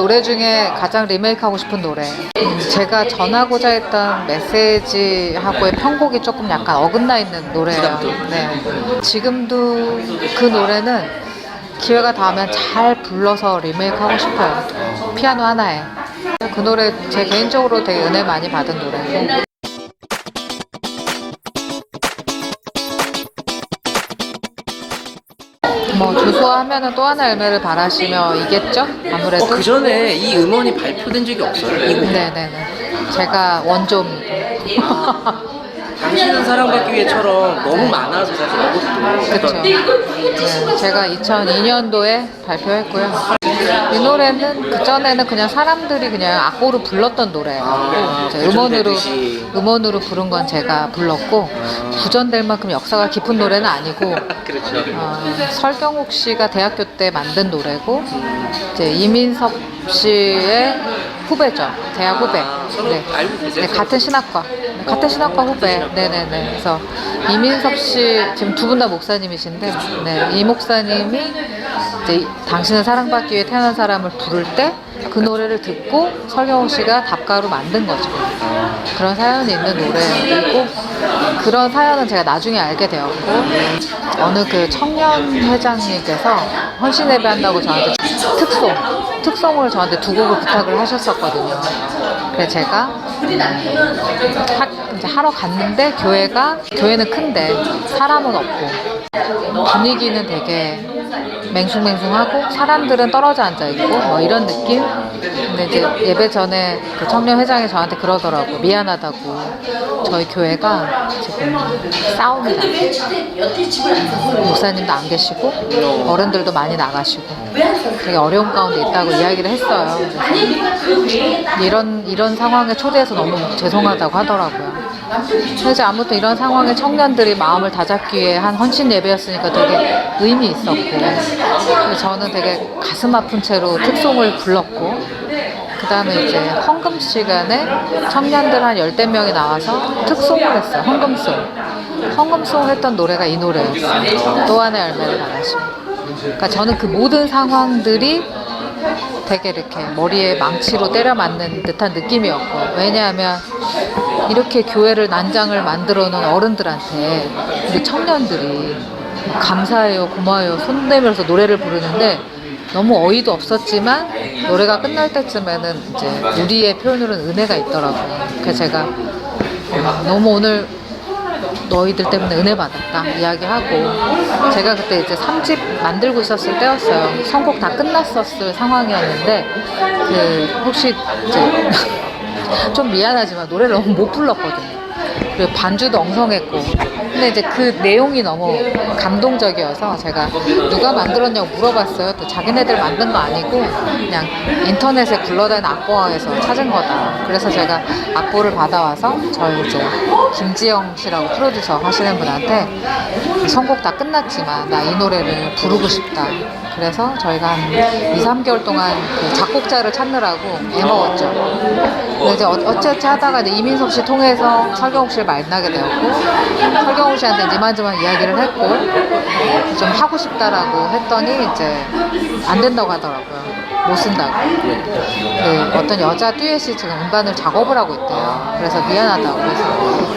노래 중에 가장 리메이크하고 싶은 노래. 음, 제가 전하고자 했던 메시지하고의 편곡이 조금 약간 어긋나 있는 노래예요. 네. 지금도 그 노래는 기회가 닿으면 잘 불러서 리메이크하고 싶어요. 피아노 하나에. 그 노래 제 개인적으로 되게 은혜 많이 받은 노래고. 뭐 조소하면은 또 하나 열매를 바라시며 이겠죠? 아무래도. 어, 그 전에 이 음원이 발표된 적이 없어요? 이 곡. 네네네. 제가 원조입니다. 당신은 사랑받기 위해처럼 너무 많아서 사실 그쵸. 이것도 네, 제가 2002년도에 발표했고요. 이 노래는 그전에는 그냥 사람들이 그냥 악보로 불렀던 노래예요. 아, 이제 음원으로, 구전되듯이. 음원으로 부른 건 제가 불렀고, 구전될 만큼 역사가 깊은 노래는 아니고, 그렇죠. 어, 설경욱 씨가 대학교 때 만든 노래고 이제 이민섭 씨의 후배죠. 대학 후배. 아, 서로 알고 계세요? 네, 같은 신학과. 네, 같은 신학과 후배. 네네네. 그래서 이민섭 씨 지금 두 분 다 목사님이신데 네, 이 목사님이 이제 이- 당신은 사랑받기 위해 태어난 사람을 부를 때 그 노래를 듣고 설경욱 씨가 답가로 만든 거죠. 그런 사연이 있는 노래이고 그런 사연은 제가 나중에 알게 되었고 어느 그 청년 회장님께서 헌신 예배한다고 저한테 특송 특송을 저한테 두 곡을 부탁을 하셨었거든요. 그래서 제가 하, 이제 하러 갔는데 교회가 교회는 큰데 사람은 없고 분위기는 되게 맹숭맹숭하고 사람들은 떨어져 앉아 있고 뭐 이런 느낌. 근데 이제 예배 전에 그 청년 회장이 저한테 그러더라고 미안하다고 저희 교회가 지금 싸움이 나. 목사님도 안 계시고 어른들도 많이 나가시고 되게 어려운 가운데 있다고 이야기를 했어요. 이런 이런 상황에 초대해서 너무 죄송하다고 하더라고요. 그래서 아무튼 이런 상황에 청년들이 마음을 다잡기 위해 한 헌신 예배였으니까 되게 의미 있었고 저는 되게 가슴 아픈 채로 특송을 불렀고 그 다음에 이제 헌금 시간에 청년들 한 열댓 명이 나와서 특송을 했어요. 헌금송. 헌금송 했던 노래가 이 노래였어요. 또 하나의 열매를 받았시 그러니까 저는 그 모든 상황들이 되게 이렇게 머리에 망치로 때려 맞는 듯한 느낌이었고 왜냐하면 이렇게 교회를 난장을 만들어 놓은 어른들한테 우리 청년들이 감사해요 고마워요 손 내밀어서 노래를 부르는데 너무 어이도 없었지만 노래가 끝날 때쯤에는 이제 우리의 표현으로는 은혜가 있더라고요. 그래서 제가 어, 너무 오늘 너희들 때문에 은혜 받았다 이야기하고 제가 그때 이제 3집 만들고 있었을 때였어요. 선곡 다 끝났었을 상황이었는데 그 혹시 이제 좀 미안하지만 노래를 너무 못 불렀거든요. 그리고 반주도 엉성했고 근데 이제 그 내용이 너무 감동적이어서 제가 누가 만들었냐고 물어봤어요. 또 자기네들 만든 거 아니고 그냥 인터넷에 굴러다니는 악보에서 찾은 거다. 그래서 제가 악보를 받아와서 저희 이제 김지영 씨라고 프로듀서 하시는 분한테 선곡 다 끝났지만 나 이 노래를 부르고 싶다. 그래서 저희가 한 2, 3개월 동안 그 작곡자를 찾느라고 애먹었죠. 근데 이제 어- 어찌어찌 하다가 이제 이민섭 씨 통해서 설경욱 씨를 만나게 되었고 설경욱 씨한테 이제 이만저만 이야기를 했고 좀 하고 싶다라고 했더니 이제 안 된다고 하더라고요. 못 쓴다고. 그 어떤 여자 듀엣이 지금 음반을 작업을 하고 있대요. 그래서 미안하다고. 그래서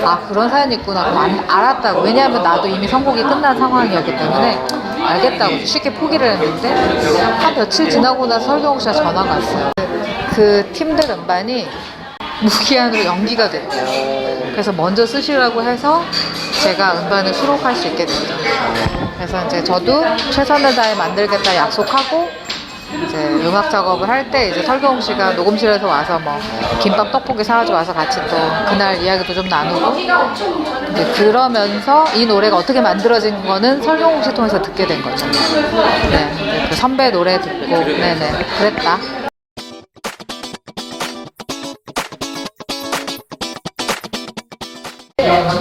아 그런 사연이 있구나. 안- 알았다고. 왜냐하면 나도 이미 선곡이 끝난 상황이었기 때문에 알겠다고 쉽게 포기를 했는데 한 며칠 지나고 나서 설경욱 씨가 전화가 왔어요. 그 팀들 음반이 무기한으로 연기가 됐대요. 그래서 먼저 쓰시라고 해서 제가 음반을 수록할 수 있게 됐죠. 그래서 이제 저도 최선을 다해 만들겠다 약속하고 이제 음악 작업을 할 때 이제 설경욱 씨가 녹음실에서 와서 뭐 김밥 떡볶이 사가지고 와서 같이 또 그날 이야기도 좀 나누고 이제 그러면서 이 노래가 어떻게 만들어진 거는 설경욱 씨 통해서 듣게 된 거죠. 네, 그 선배 노래 듣고 네네 그랬다.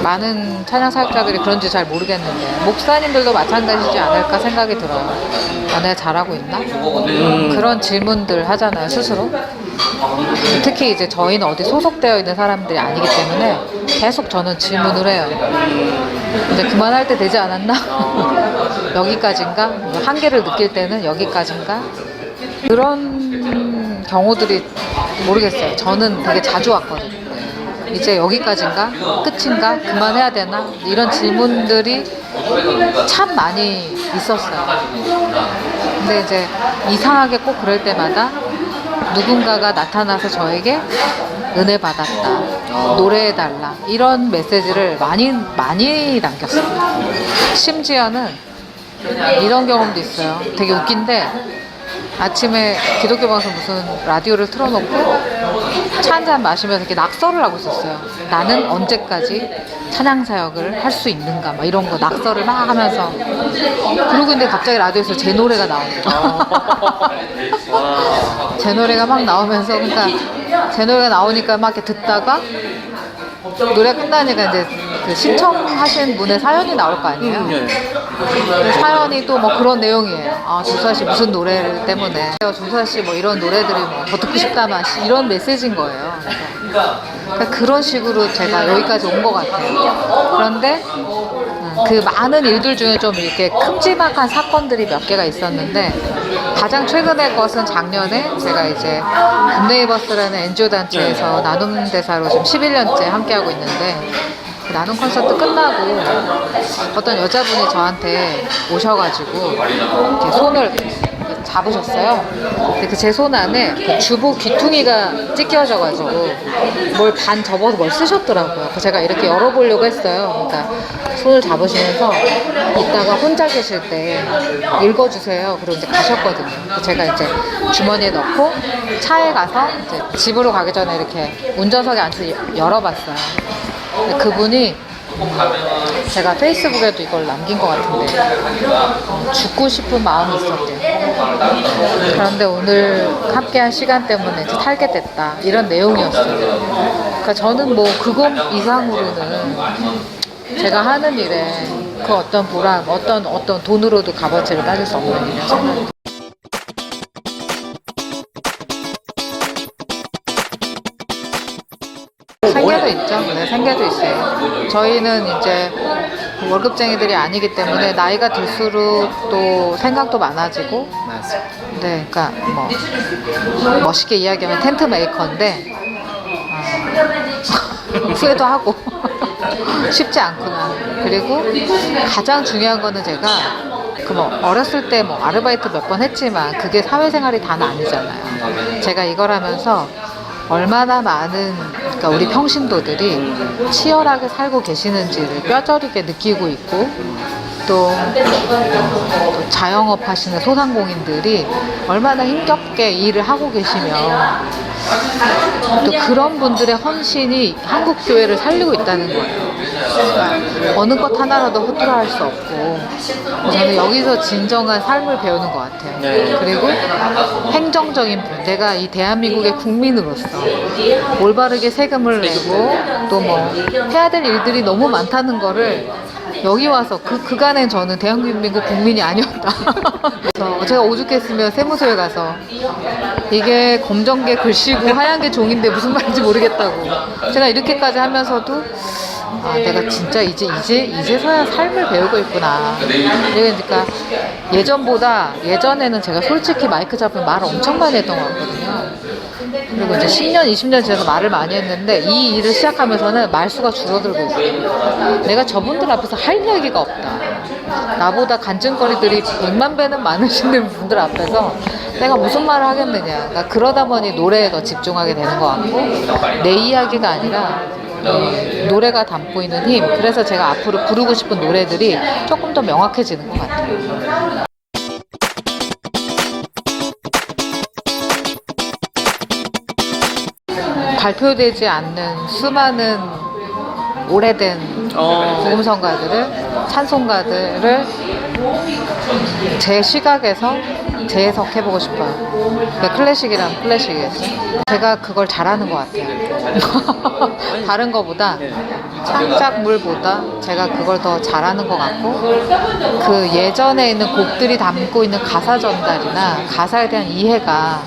많은 찬양 사역자들이 그런지 잘 모르겠는데 목사님들도 마찬가지지 않을까 생각이 들어요. 아, 내가 잘하고 있나? 그런 질문들 하잖아요 스스로. 특히 이제 저희는 어디 소속되어 있는 사람들이 아니기 때문에 계속 저는 질문을 해요. 이제 그만할 때 되지 않았나? 여기까지인가? 한계를 느낄 때는 여기까지인가? 그런 경우들이 모르겠어요. 저는 되게 자주 왔거든요. 이제 여기까지인가? 끝인가? 그만해야 되나? 이런 질문들이 참 많이 있었어요. 근데 이제 이상하게 꼭 그럴 때마다 누군가가 나타나서 저에게 은혜 받았다, 노래해달라 이런 메시지를 많이 많이 남겼어요. 심지어는 이런 경험도 있어요. 되게 웃긴데 아침에 기독교 방송 무슨 라디오를 틀어놓고 차 한 잔 마시면서 이렇게 낙서를 하고 있었어요. 나는 언제까지 찬양 사역을 할 수 있는가 막 이런 거 낙서를 막 하면서 그러고 있는데 갑자기 라디오에서 제 노래가 나오는 거예요. 제 노래가 막 나오면서 그러니까 제 노래가 나오니까 막 이렇게 듣다가 노래 끝나니까 이제 그 신청하신 분의 사연이 나올 거 아니에요. 네. 그 사연이 또 뭐 그런 내용이에요. 아, 조수아 씨 무슨 노래 때문에. 조수아 씨 뭐 이런 노래들이 뭐더 듣고 싶다만 씨 이런 메시지인 거예요. 그래서 그러니까 그런 식으로 제가 여기까지 온 것 같아요. 그런데 음, 그 많은 일들 중에 좀 이렇게 큼지막한 사건들이 몇 개가 있었는데 가장 최근의 것은 작년에 제가 이제 굿네이버스라는 NGO 단체에서 나눔 대사로 지금 11년째 함께하고 있는데 그 나눔 콘서트 끝나고 어떤 여자분이 저한테 오셔가지고 이렇게 손을 잡으셨어요. 근데 그 제 손 안에 그 주보 귀퉁이가 찢겨져가지고 뭘 반 접어서 뭘 쓰셨더라고요. 제가 이렇게 열어보려고 했어요. 그러니까 손을 잡으시면서 이따가 혼자 계실 때 읽어주세요. 그리고 이제 가셨거든요. 제가 이제 주머니에 넣고 차에 가서 이제 집으로 가기 전에 이렇게 운전석에 앉아서 열어봤어요. 그분이 제가 페이스북에도 이걸 남긴 것 같은데 어, 죽고 싶은 마음이 있었대요. 그런데 오늘 함께한 시간 때문에 이제 살게 됐다 이런 내용이었어요. 그러니까 저는 뭐 그것 이상으로는 제가 하는 일에 그 어떤 보람, 어떤 어떤 돈으로도 값어치를 따질 수 없는 일이라고 생각해요. 있죠. 네, 생계도 있어요. 저희는 이제 월급쟁이들이 아니기 때문에 나이가 들수록 또 생각도 많아지고. 네, 그러니까 뭐 멋있게 이야기하면 텐트 메이커인데 어, 후회도 하고 쉽지 않구나. 그리고 가장 중요한 거는 제가 그 뭐 어렸을 때 뭐 아르바이트 몇 번 했지만 그게 사회생활이 다는 아니잖아요. 제가 이걸 하면서 얼마나 많은 그러니까 우리 평신도들이 치열하게 살고 계시는지를 뼈저리게 느끼고 있고 또, 또 자영업 하시는 소상공인들이 얼마나 힘겹게 일을 하고 계시며 또 그런 분들의 헌신이 한국 교회를 살리고 있다는 거예요. 어느 것 하나라도 허투루할 수 없고 저는 여기서 진정한 삶을 배우는 것 같아요. 네. 그리고 행정적인 분, 내가 이 대한민국의 국민으로서 올바르게 세금을 내고 또 뭐 해야 될 일들이 너무 많다는 거를 여기 와서 그 그간엔 저는 대한민국 국민이 아니었다. 그래서 제가 오죽했으면 세무서에 가서 이게 검정 게 글씨고 하얀 게 종인데 무슨 말인지 모르겠다고. 제가 이렇게까지 하면서도 아, 내가 진짜 이제 이제 이제서야 삶을 배우고 있구나. 그러니까 예전보다 예전에는 제가 솔직히 마이크 잡으면 말을 엄청 많이 했던 것 같거든요. 그리고 이제 10년, 20년 지나서 말을 많이 했는데 이 일을 시작하면서는 말수가 줄어들고 있어요. 내가 저분들 앞에서 할 얘기가 없다. 나보다 간증거리들이 100만 배는 많으시는 분들 앞에서 내가 무슨 말을 하겠느냐. 그러니까 그러다 보니 노래에 더 집중하게 되는 것 같고 내 이야기가 아니라 이 노래가 담고 있는 힘. 그래서 제가 앞으로 부르고 싶은 노래들이 조금 더 명확해지는 것 같아요. 발표되지 않는 수많은 오래된 어. 복음성가들을 찬송가들을 제 시각에서 재해석해보고 싶어요. 그러니까 클래식이란 클래식이겠죠. 제가 그걸 잘하는 것 같아요. 다른 거보다 창작 물보다 제가 그걸 더 잘하는 것 같고 그 예전에 있는 곡들이 담고 있는 가사 전달이나 가사에 대한 이해가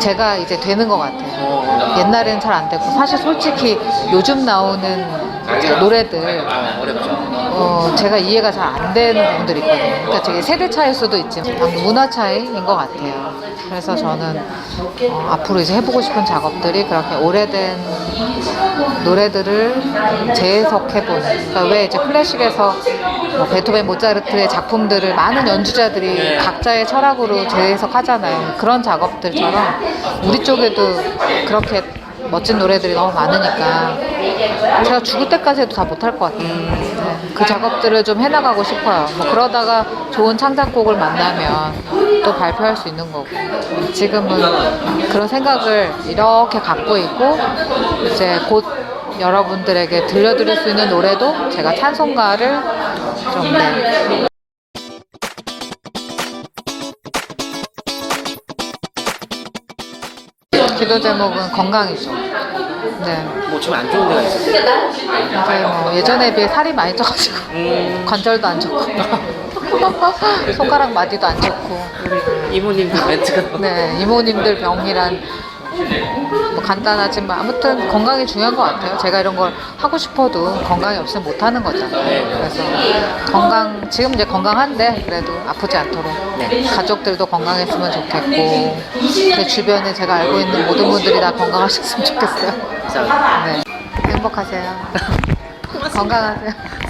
제가 이제 되는 것 같아요. 옛날에는 잘 안 됐고 사실 솔직히 요즘 나오는 노래들 아, 어렵죠. 어, 제가 이해가 잘 안 되는 부분들이 있거든요. 그러니까 저게 세대 차일 수도 있지만 문화 차이인 것 같아요. 그래서 저는 어, 앞으로 이제 해보고 싶은 작업들이 그렇게 오래된 노래들을 재해석해보는. 그러니까 왜 이제 클래식에서 뭐 베토벤, 모차르트의 작품들을 많은 연주자들이 네. 각자의 철학으로 재해석하잖아요. 그런 작업들처럼 우리 쪽에도 그렇게 멋진 노래들이 너무 많으니까 제가 죽을 때까지 해도 다 못할 것 같아요. 네. 그 작업들을 좀 해나가고 싶어요. 뭐 그러다가 좋은 창작곡을 만나면 또 발표할 수 있는 거고 지금은 그런 생각을 이렇게 갖고 있고 이제 곧 여러분들에게 들려드릴 수 있는 노래도 제가 찬송가를 좀 네, 기도 제목은 건강이죠. 네. 뭐좀안 좋은 데가 있어요. 이제 뭐 예전에 비해 살이 많이 쪄가지고 음, 관절도 안 좋고 손가락 마디도 안 좋고 이모님들 멘트가 네 이모님들 병이란 뭐 간단하지만 아무튼 건강이 중요한 것 같아요. 제가 이런 걸 하고 싶어도 건강이 없으면 못 하는 거잖아요. 그래서 건강 지금 이제 건강한데 그래도 아프지 않도록 네. 가족들도 건강했으면 좋겠고 제 주변에 제가 알고 있는 모든 분들이 다 건강하셨으면 좋겠어요. 네 행복하세요. 건강하세요.